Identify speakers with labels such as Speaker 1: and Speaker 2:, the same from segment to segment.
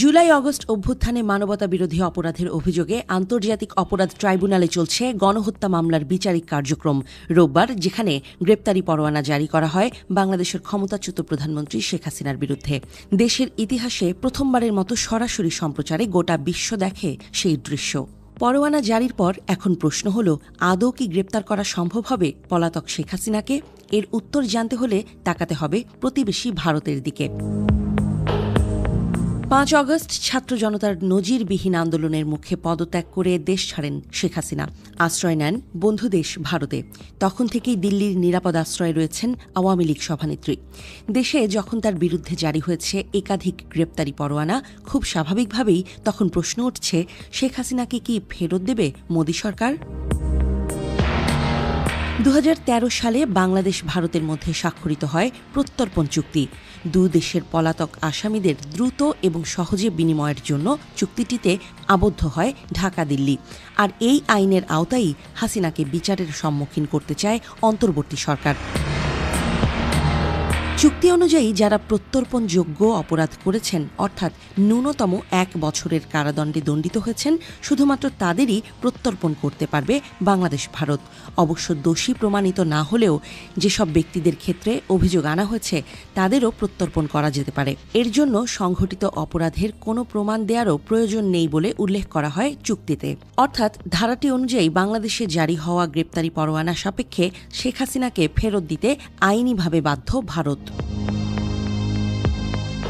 Speaker 1: July August অভ্যুত্থানে মানবতা বিরোধী অপরাধের অভিযোগে আন্তর্জাতিক অপরাধ ট্রাইব্যুনালে চলছে গণহত্যা মামলার বিচারিক কার্যক্রম। রোববার, যেখানে গ্রেপ্তারি পরোয়ানা জারি করা হয় বাংলাদেশের ক্ষমতাচ্যুত প্রধানমন্ত্রী শেখ হাসিনার বিরুদ্ধে। দেশের ইতিহাসে প্রথমবারের মতো সরাসরি সম্প্রচারে গোটা বিশ্ব দেখে সেই দৃশ্য। পরোয়ানা জারির পর এখন প্রশ্ন হল, আদৌ কি গ্রেপ্তার করা সম্ভব হবে? পলাতক শেখ হাসিনাকে এর উত্তর জানতে হলে তাকাতে হবে প্রতিবেশী ভারতের দিকে। পাঁচ অগস্ট ছাত্র জনতার নজিরবিহীন আন্দোলনের মুখে পদত্যাগ করে দেশ ছাড়েন শেখ হাসিনা। আশ্রয় নেন বন্ধু দেশ ভারতে। তখন থেকেই দিল্লির নিরাপদ আশ্রয়ে রয়েছেন আওয়ামী লীগ সভানেত্রী। দেশে যখন তার বিরুদ্ধে জারি হয়েছে একাধিক গ্রেপ্তারি পরোয়ানা, খুব স্বাভাবিকভাবেই তখন প্রশ্ন উঠছে, শেখ হাসিনাকে কি ফেরত দেবে মোদী সরকার? দু হাজার তেরো সালে বাংলাদেশ ভারতের মধ্যে স্বাক্ষরিত হয় প্রত্যর্পণ চুক্তি। দু দেশের পলাতক আসামিদের দ্রুত এবং সহজে বিনিময়ের জন্য চুক্তিটিতে আবদ্ধ হয় ঢাকা, দিল্লি। আর এই আইনের আওতায় হাসিনাকে বিচারের সম্মুখীন করতে চায় অন্তর্বর্তী সরকার। চুক্তি অনুযায়ী যারা প্রত্যর্পণযোগ্য অপরাধ করেছেন, অর্থাৎ ন্যূনতম এক বছরের কারাদণ্ডে দণ্ডিত হয়েছেন, শুধুমাত্র তাদেরই প্রত্যর্পণ করতে পারবে বাংলাদেশ, ভারত। অবশ্য দোষী প্রমাণিত না হলেও যেসব ব্যক্তিদের ক্ষেত্রে অভিযোগ আনা হয়েছে, তাদেরও প্রত্যর্পণ করা যেতে পারে। এর জন্য সংঘটিত অপরাধের কোনো প্রমাণ দেওয়ারও প্রয়োজন নেই বলে উল্লেখ করা হয় চুক্তিতে। অর্থাৎ ধারাটি অনুযায়ী বাংলাদেশে জারি হওয়া গ্রেপ্তারি পরোয়ানা সাপেক্ষে শেখ হাসিনাকে ফেরত দিতে আইনিভাবে বাধ্য ভারত।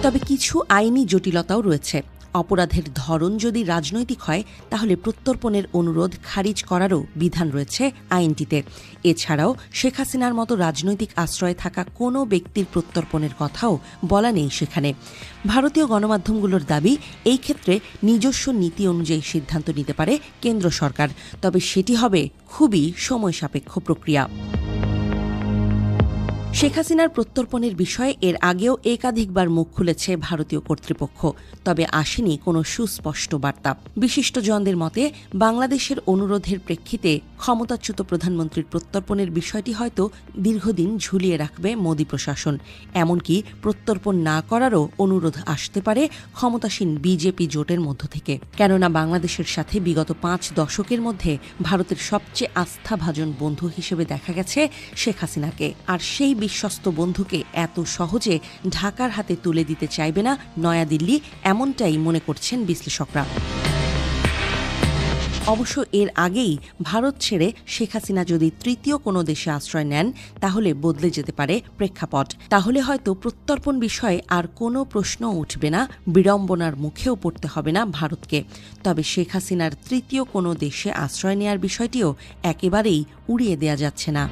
Speaker 1: তবে কিছু আইনি জটিলতাও রয়েছে। অপরাধের ধরন যদি রাজনৈতিক হয়, তাহলে প্রত্যর্পণের অনুরোধ খারিজ করারও বিধান রয়েছে আইনটিতে। এছাড়াও শেখ হাসিনার মতো রাজনৈতিক আশ্রয়ে থাকা কোনো ব্যক্তির প্রত্যর্পণের কথাও বলা নেই সেখানে। ভারতীয় গণমাধ্যমগুলোর দাবি, এই ক্ষেত্রে নিজস্ব নীতি অনুযায়ী সিদ্ধান্ত নিতে পারে কেন্দ্র সরকার। তবে সেটি হবে খুবই সময় সাপেক্ষ প্রক্রিয়া। শেখ হাসিনার প্রত্যর্পণের বিষয়ে এর আগেও একাধিকবার মুখ খুলেছে ভারতীয় কর্তৃপক্ষ, তবে আসেনি কোনো সুস্পষ্ট বার্তা। বিশিষ্টজনদের মতে, বাংলাদেশের অনুরোধের প্রেক্ষিতে ক্ষমতাচ্যুত প্রধানমন্ত্রীর প্রত্যর্পণের বিষয়টি হয়তো দীর্ঘদিন ঝুলিয়ে রাখবে মোদী প্রশাসন। এমনকি প্রত্যর্পণ না করারও অনুরোধ আসতে পারে ক্ষমতাসীন বিজেপি জোটের মধ্য থেকে। কেননা বাংলাদেশের সাথে বিগত পাঁচ দশকের মধ্যে ভারতের সবচেয়ে আস্থাভাজন বন্ধু হিসেবে দেখা গেছে শেখ হাসিনাকে। আর সেই বিশ্বস্ত বন্ধুকে এত সহজে ঢাকার হাতে তুলে দিতে চাইবে না নয়াদিল্লি, এমনটাই মনে করছেন বিশ্লেষকরা। অবশ্য এর আগেই ভারত ছেড়ে শেখ হাসিনা যদি তৃতীয় কোনো দেশে আশ্রয় নেন, তাহলে বদলে যেতে পারে প্রেক্ষাপট। তাহলে হয়তো প্রত্যর্পণ বিষয়ে আর কোনো প্রশ্ন উঠবে না, বিড়ম্বনার মুখেও পড়তে হবে না ভারতকে। তবে শেখ হাসিনার তৃতীয় কোনো দেশে আশ্রয় নেয়ার বিষয়টিও একেবারেই উড়িয়ে দেয়া যাচ্ছে না।